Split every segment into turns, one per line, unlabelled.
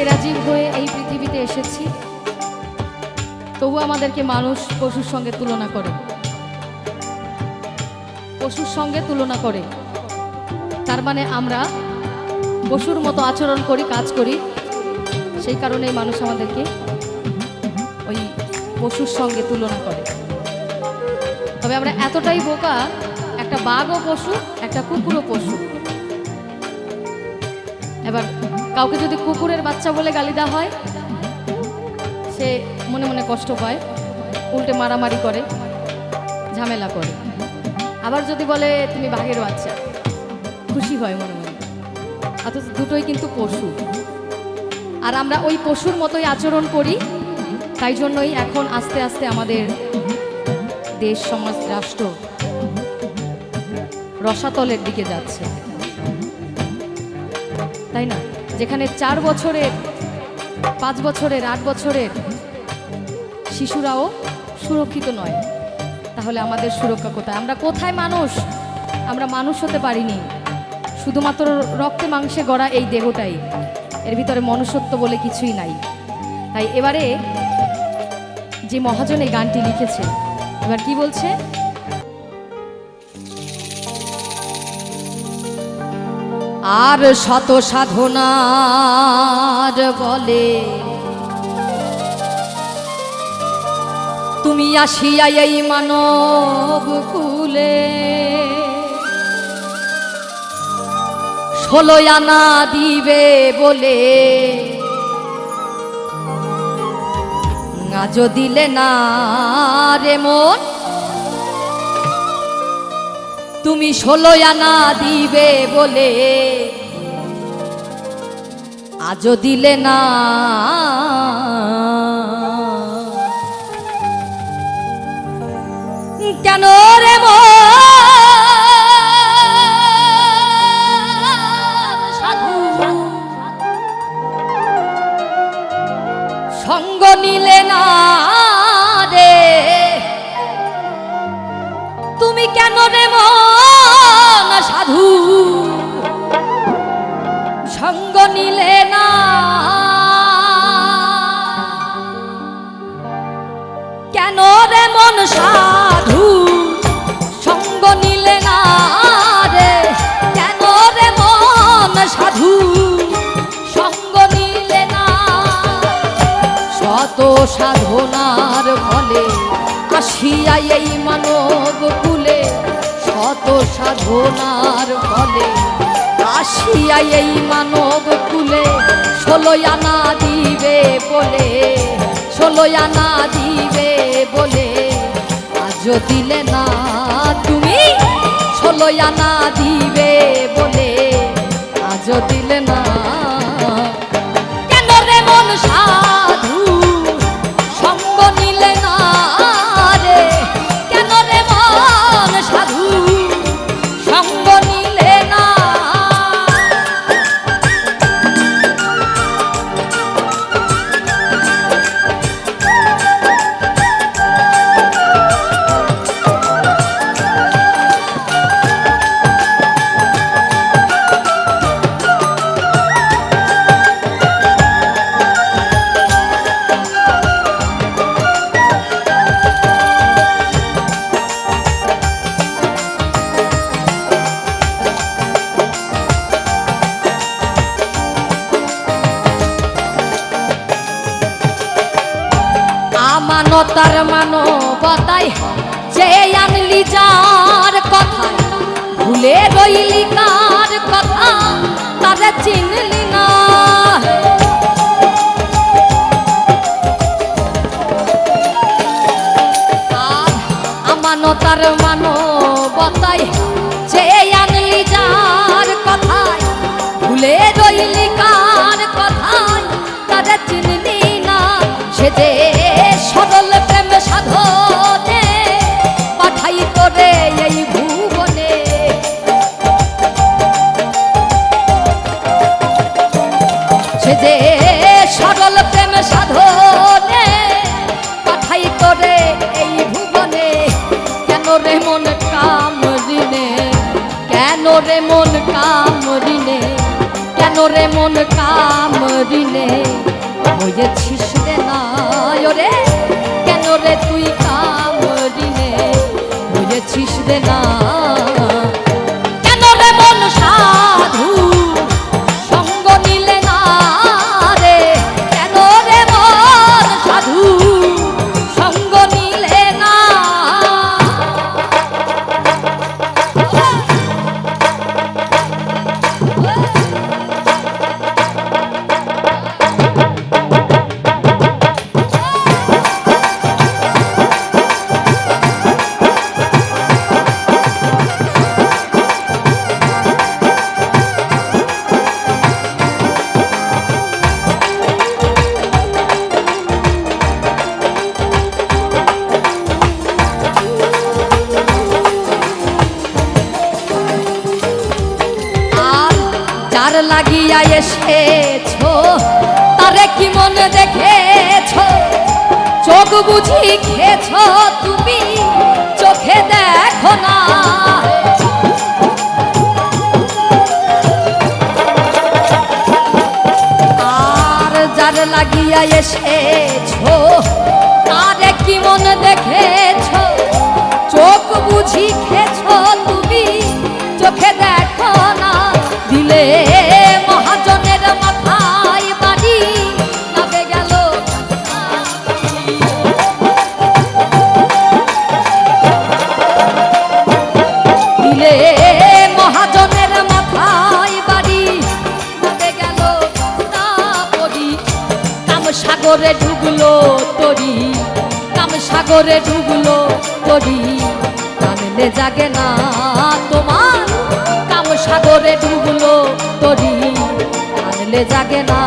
সেরা জীব হয়ে এই পৃথিবীতে এসেছি। তবু আমাদেরকে মানুষ পশুর সঙ্গে তুলনা করে। পশুর সঙ্গে তুলনা করে। তার মানে আমরা পশুর মতো আচরণ করি, কাজ করি। সেই কারণেই মানুষ আমাদেরকে ওই পশুর সঙ্গে তুলনা করে। তবে আমরা এতটাই বোকা, একটা বাঘও পশু, একটা কুকুরও পশু। এবার কাউকে যদি কুকুরের বাচ্চা বলে গালি দেওয়া হয়, সে মনে মনে কষ্ট পায়, উল্টে মারামারি করে, ঝামেলা করে। আবার যদি বলে, তুমি বাঘের বাচ্চা। খুশি হয় মনে মনে। অথচ দুটোই কিন্তু পশু। আর আমরা ওই পশুর মতোই আচরণ করি, তাই জন্যই এখন আস্তে আস্তে আমাদের দেশ, সমাজ, রাষ্ট্র রসাতলের দিকে যাচ্ছে। তাই না? যেখানে চার বছরের, পাঁচ বছরের, আট বছরের শিশুরাও সুরক্ষিত নয়। তাহলে আমাদের সুরক্ষা কোথায়? আমরা কোথায় মানুষ? আমরা মানুষ হতে পারিনি। শুধুমাত্র রক্তে মাংসে গড়া এই দেহটাই। এর ভিতরে মনুষ্যত্ব বলে কিছুই নাই। তাই এবারে যে মহাজন এই গানটি লিখেছে, এবার কি বলছে? আর শত সাধনার বলে। তুমি আসিয়া এই মানব কুলে ষোলো আনা দিবে বলে। আজ দিলে না রে মন তুমি ষোলো আনা দিবে বলে। আজও দিলে না। কেন রে সঙ্গ নিলে না রে। তুমি কেন রে মন সাধু সঙ্গ নিলে না। শত সাধনার ফলে আসিয়া এই মানব কুলে। শত সাধনার ফলে আসিয়া এই মানব কুলে। ষোলো আনা দিবে বলে ষোলো আনা দিবে বলে। আজও দিলে না তুমি আমানতার মানবতায় যে আনলি যার কথা, ভুলে রইলি কার কথা, তারে চিনলি না। আর আমানতার মানবতায় যে আনলি যার কথায় ভুলে রইলি কার কথায় তারে চিনলি না। সে যে সরল প্রেম সাধনে পাঠাই তোরে এই ভুবনে। সে যে সরল প্রেম সাধনে পাঠাই তোরে এই ভুবনে, কেন রে মন কাম ঋণে কেন রে মন কাম ঋণে কেন রে মন কাম রিনে হয়েছিস রে না ওরে তুই কাম রিনে হয়েছিস রে না? লাগিয়া এসেছ? তারে কি মনে দেখেছ? চোখ বুঝি খেছো তুমি? চোখে দেখো না। আর যার লাগিয়া এসেছ, তারে কি মনে দেখেছ? চোখ বুঝি খেছো সাগরে ডুবলো তরি কানলে জাগে না তোমার কাম সাগরে ডুবলো তরি কানলে জাগে না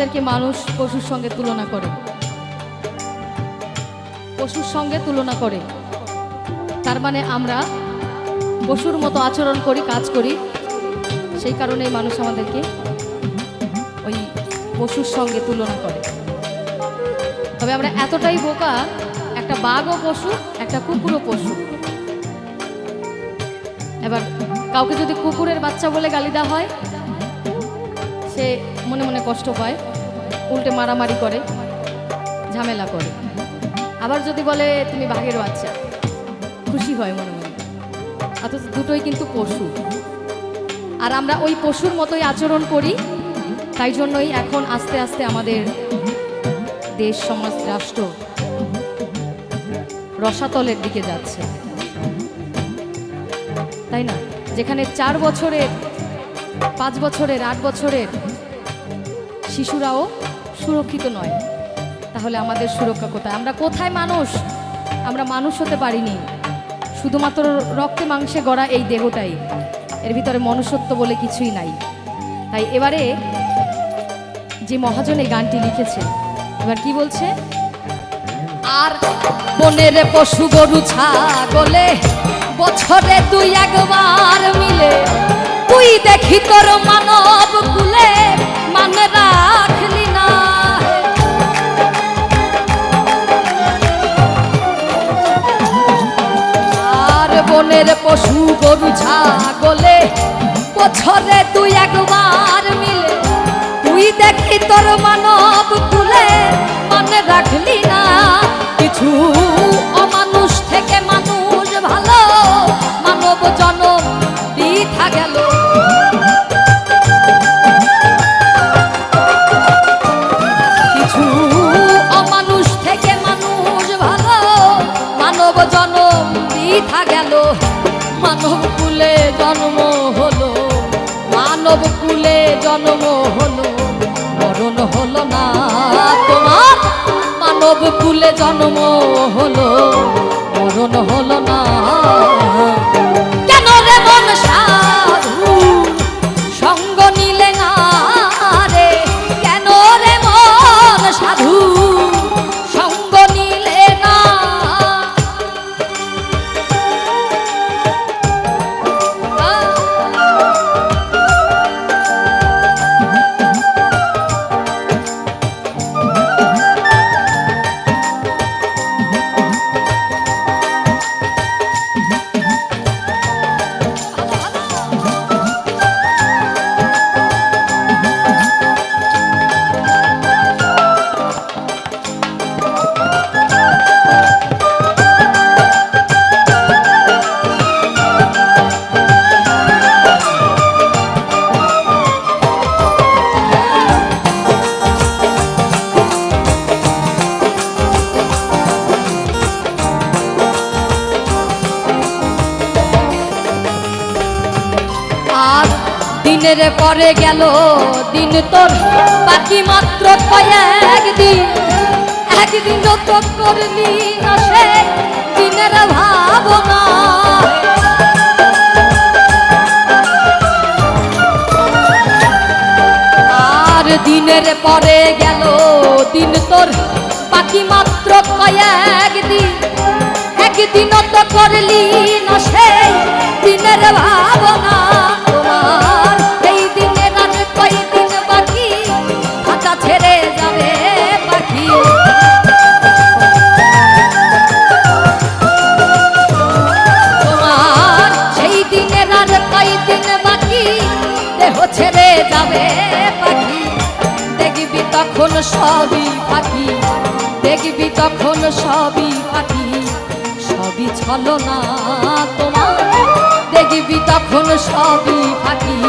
আমাদেরকে মানুষ পশুর সঙ্গে তুলনা করে। পশুর সঙ্গে তুলনা করে। তার মানে আমরা পশুর মতো আচরণ করি, কাজ করি। সেই কারণেই মানুষ আমাদেরকে ওই পশুর সঙ্গে তুলনা করে। তবে আমরা এতটাই বোকা, একটা বাঘও পশু, একটা কুকুরও পশু। এবার কাউকে যদি কুকুরের বাচ্চা বলে গালি দেওয়া হয়, সে মনে মনে কষ্ট পায়। উল্টে মারামারি করে, ঝামেলা করে। আবার যদি বলে, তুমি বাঘের বাচ্চা। খুশি হয় মনে মনে। অথচ দুটোই কিন্তু পশু। আর আমরা ওই পশুর মতোই আচরণ করি, তাই জন্যই এখন আস্তে আস্তে আমাদের দেশ, সমাজ, রাষ্ট্র রসাতলের দিকে যাচ্ছে। তাই না? যেখানে চার বছরের, পাঁচ বছরের, আট বছরের শিশুরাও সুরক্ষিত নয়। তাহলে আমাদের সুরক্ষা কোথায়? আমরা কোথায় মানুষ? আমরা মানুষ হতে পারিনি। শুধুমাত্র রক্তে মাংসে গড়া এই দেহটাই। এর ভিতরে মনুষ্যত্ব বলে কিছুই নাই। তাই এবারে যে মহাজন এই গানটি লিখেছে, এবার কি বলছে? আর বনের পশু গরু, ছাগলে বছরে দুই একবার মিলে, তুই দেখি তোর মানব কুলে মানে রাখলি বনের পশু গরু, ছাগলে বছরে তুই একবার মিলে। তুই দেখি তোর মানব তুলে মনে রাখলি না কিছু। মানব কুলে জন্ম হলো, মানব কুলে জন্ম হলো, মরণ হলো না তোমার। মানব কুলে জন্ম হলো, মরণ হলো না দিনের পরে গেল দিন তোর। বাকি মাত্র কয়েকদিন একদিন। তো করলি না সে দিনের ভাবনা। আর দিনের পরে গেল দিন তোর। বাকি মাত্র কয়েকদিন একদিনও তো করলি না সেই দিনের ভাবনা। সবই পাখি সবই ছলনা তোমার। দেখবি তখন সবই পাখি